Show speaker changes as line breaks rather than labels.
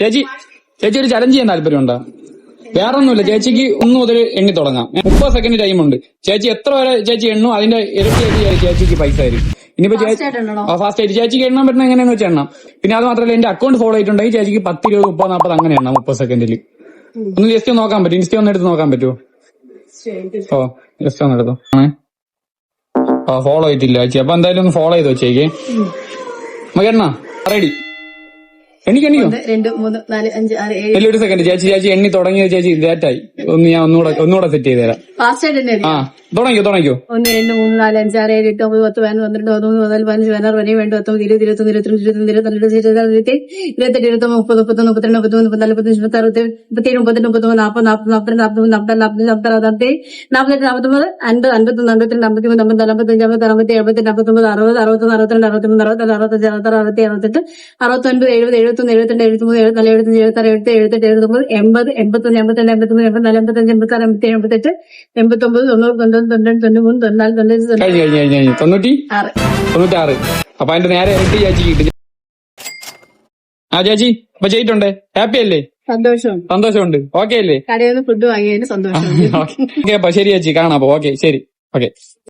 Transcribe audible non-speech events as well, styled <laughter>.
ചേച്ചി ചേച്ചി ഒരു ചലഞ്ച് ചെയ്യാൻ താല്പര്യമുണ്ടോ വേറൊന്നുമില്ല ചേച്ചിക്ക് ഒന്ന് മുതൽ എണ്ണി തുടങ്ങാം മുപ്പത് സെക്കൻഡ് ടൈം ഉണ്ട് ചേച്ചി എത്ര വരെ ചേച്ചി എണ്ണു അതിന്റെ ഇരട്ടി ചേച്ചിക്ക് പൈസ ആയിരിക്കും
ഇനിയിപ്പോ
ഫാസ്റ്റ് ആയിട്ട് ചേച്ചിക്ക് എണ്ണാൻ പറ്റുന്ന എങ്ങനെയാന്ന് വെച്ചാൽ എണ്ണം പിന്നെ അത് മാത്രമല്ല എന്റെ അക്കൗണ്ട് ഫോളോ ആയിട്ടുണ്ടെങ്കിൽ ചേച്ചിക്ക് പത്ത് ഇരുപത് മുപ്പത് നാൽപ്പത് അങ്ങനെ എണ്ണം മുപ്പത് സെക്കൻഡിൽ ഒന്ന് ജസ്റ്റ് നോക്കാൻ പറ്റും ഇൻസ്റ്റ ഒന്ന് എടുത്ത് നോക്കാൻ പറ്റുമോ ഓ ജസ്റ്റ് ഒന്ന് എടുത്തു ആ ഫോളോ ആയിട്ടില്ല ചേച്ചി അപ്പൊ എന്തായാലും ഒന്ന് ഫോളോ ചെയ്ത് വെച്ചേക്ക് എണ്ണ റെഡി എനിക്ക്
എണ്ണിക്കോ
ഇല്ല ഒരു സെക്കൻഡ് ചേച്ചി ചേച്ചി എണ്ണി തുടങ്ങിയത് ചേച്ചി ലേറ്റായി ഒന്ന് ഞാൻ ഒന്നുകൂടെ ഒന്നുകൂടെ സെറ്റ് ചെയ്ത് തരാം
ആയിട്ട്
ആ തുടങ്ങിയോ തുടങ്ങിയോ ഒന്ന് രണ്ട് മൂന്ന് നാല് അഞ്ച് ആറ് ഏഴ് എട്ട് ഒമ്പത് പത്ത് പതിനൊന്ന് പന്ത്രണ്ട് പതിമൂന്ന് പതിനാല് പതിനഞ്ച് പതിനാറ് പതിനേഴ് വേണ്ട പത്തൊമ്പത് ഇരുപത് ഇരുപത്തൊന്ന് ഇരുപത്തിരണ്ട് ഇരുപത്തൊന്ന് ഇരുപത്തിരണ്ട് ഇരുപത്തി ഇരുപത്തെട്ട് ഇരുപത്തൊമ്പത് മുപ്പത് മുപ്പത്തൊന്ന് മുപ്പത്തിരണ്ട് മുപ്പത്തൊന്ന് മുപ്പത്തി മുപ്പത്തഞ്ച് മുപ്പത്തി അറുപത്തി മുപ്പത്തേഴ് മുപ്പത്തെട്ട് മുപ്പത്തൊമ്പത് നാൽപ്പത് നാൽപ്പത് നാൽപ്പത്തി നാൽപ്പത്തിരണ്ട് നാൽപ്പത് നാൽപ്പത്തി നാൽപ്പത് നാൽപ്പത്തി നാൽപ്പത്തി നാൽപ്പത്തെട്ട് നാൽപ്പത്തൊമ്പത് അൻപത് അൻപത്തൊന്ന് അൻപത്തിരണ്ട് അമ്പത്തിമൂന്ന് അമ്പത്തി അമ്പത്തഞ്ച് അമ്പത്തി അമ്പത്തി എഴുപത്തെട്ട് അമ്പത്തൊമ്പത് അറുപത് അറുപത്തൊന്ന് അറുപത്തിരണ്ട് അറുപത്തിമൂന്ന് അറുപത്തഞ്ച് അറുപത്തഞ്ച് അറുപത്താറ് അറുപത്തി അറുപത്തെട്ട് അറുപത്തൊൻപത് എഴുപത് എഴുപത്തൊന്ന് എഴുപത്തിരണ്ട് എഴുപത്തിമൂന്ന് എഴുപത്തിനാല് എഴുപത്തി എഴുപത്താറ് എഴുപത്തി എഴുപത്തെട്ട് എഴുപത്തൊമ്പത് എൺപത് എൺപത്തൊന്ന് എൺപത്തിരണ്ട് എൺപത്തിമൂന്ന് എൺപത്തിനാല് എൺപത്തഞ്ച് എൺപത്താറ് എൺപത്തി എഴുപത്തെട്ട് എൺപത്തൊമ്പത് തൊണ്ണൂറ് കഴിഞ്ഞു കഴിഞ്ഞു കഴിഞ്ഞു കഴിഞ്ഞു തൊണ്ണൂറ്റി തൊണ്ണൂറ്റാറ് അപ്പൊ അതിന്റെ നേരെ ഇരട്ടി ചാച്ചി കിട്ടി ആ ചേച്ചി അപ്പൊ ചെയ്തിട്ടുണ്ടേ ഹാപ്പി അല്ലേ സന്തോഷം സന്തോഷമുണ്ട് ഓക്കെ അല്ലേ കടയിൽ നിന്ന് ഫുഡ് വാങ്ങിയതിന് സന്തോഷം ഓക്കെ <laughs> അപ്പൊ ശരി ചേച്ചി കാണാം അപ്പൊ ഓക്കെ ശരി ഓക്കെ